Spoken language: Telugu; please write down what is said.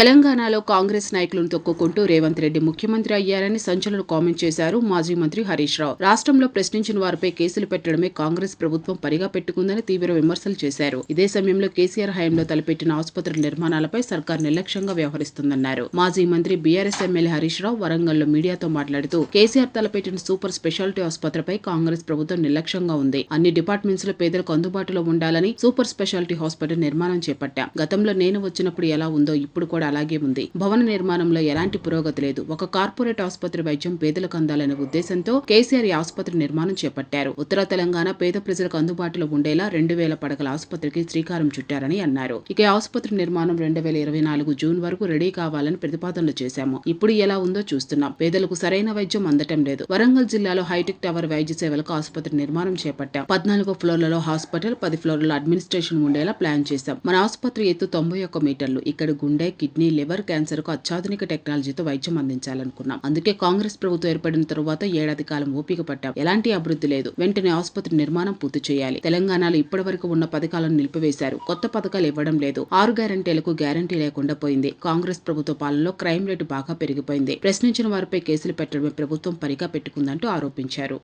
తెలంగాణలో కాంగ్రెస్ నాయకులను తొక్కుకుంటూ రేవంత్ రెడ్డి ముఖ్యమంత్రి అయ్యారని సంచలన కామెంట్ చేశారు మాజీ మంత్రి హరీష్ రావు. రాష్ట్రంలో ప్రశ్నించిన వారిపై కేసులు పెట్టడమే కాంగ్రెస్ ప్రభుత్వం పరిగా పెట్టుకుందని తీవ్ర విమర్శలు చేశారు. ఇదే సమయంలో కేసీఆర్ హయాంలో తలపెట్టిన ఆసుపత్రుల నిర్మాణాలపై సర్కార్ నిర్లక్ష్యంగా వ్యవహరిస్తుందన్నారు. మాజీ మంత్రి బీఆర్ఎస్ ఎమ్మెల్యే హరీష్ రావు వరంగల్లో మీడియాతో మాట్లాడుతూ కేసీఆర్ తలపెట్టిన సూపర్ స్పెషాలిటీ ఆసుపత్రిపై కాంగ్రెస్ ప్రభుత్వం నిర్లక్ష్యంగా ఉంది. అన్ని డిపార్ట్మెంట్స్లో పేదలకు అందుబాటులో ఉండాలని సూపర్ స్పెషాలిటీ హాస్పిటల్ నిర్మాణం చేపట్టాం. గతంలో నేను వచ్చినప్పుడు ఎలా ఉందో ఇప్పుడు కూడా అలాగే ఉంది. భవన నిర్మాణంలో ఎలాంటి పురోగతి లేదు. ఒక కార్పొరేట్ ఆసుపత్రి వైద్యం పేదలకు అందాలనే ఉద్దేశంతో కేసీఆర్ ఈ ఆసుపత్రి నిర్మాణం చేపట్టారు. ఉత్తర తెలంగాణ పేద ప్రజలకు అందుబాటులో ఉండేలా రెండు వేల పడకల ఆసుపత్రికి శ్రీకారం చుట్టారని అన్నారు. ఇక ఆసుపత్రి నిర్మాణం రెండు వేల ఇరవై నాలుగు జూన్ వరకు రెడీ కావాలని ప్రతిపాదనలు చేశాము. ఇప్పుడు ఎలా ఉందో చూస్తున్నాం. పేదలకు సరైన వైద్యం అందటం లేదు. వరంగల్ జిల్లాలో హైటెక్ టవర్ వైద్య సేవలకు ఆసుపత్రి నిర్మాణం చేపట్టాం. పద్నాలుగో ఫ్లోర్లలో హాస్పిటల్ పది ఫ్లోర్లలో అడ్మినిస్ట్రేషన్ ఉండేలా ప్లాన్ చేశాం. మన ఆసుపత్రి ఎత్తు తొంభై ఒక్క మీటర్లు. ఇక్కడ గుండె కిడ్నీ నీ లివర్ క్యాన్సర్కు అత్యాధునిక టెక్నాలజీతో వైద్యం అందించాలనుకున్నాం. అందుకే కాంగ్రెస్ ప్రభుత్వం ఏర్పడిన తరువాత ఏడాది కాలం ఓపిక పట్టాం. ఎలాంటి అభివృద్ధి లేదు. వెంటనే ఆసుపత్రి నిర్మాణం పూర్తి చేయాలి. తెలంగాణలో ఇప్పటి వరకు ఉన్న పథకాలను నిలిపివేశారు. కొత్త పథకాలు ఇవ్వడం లేదు. ఆరు గ్యారంటీలకు గ్యారంటీ లేకుండా పోయింది. కాంగ్రెస్ ప్రభుత్వ పాలనలో క్రైమ్ రేటు బాగా పెరిగిపోయింది. ప్రశ్నించిన వారిపై కేసులు పెట్టడమే ప్రభుత్వం పరిగా పెట్టుకుందంటూ ఆరోపించారు.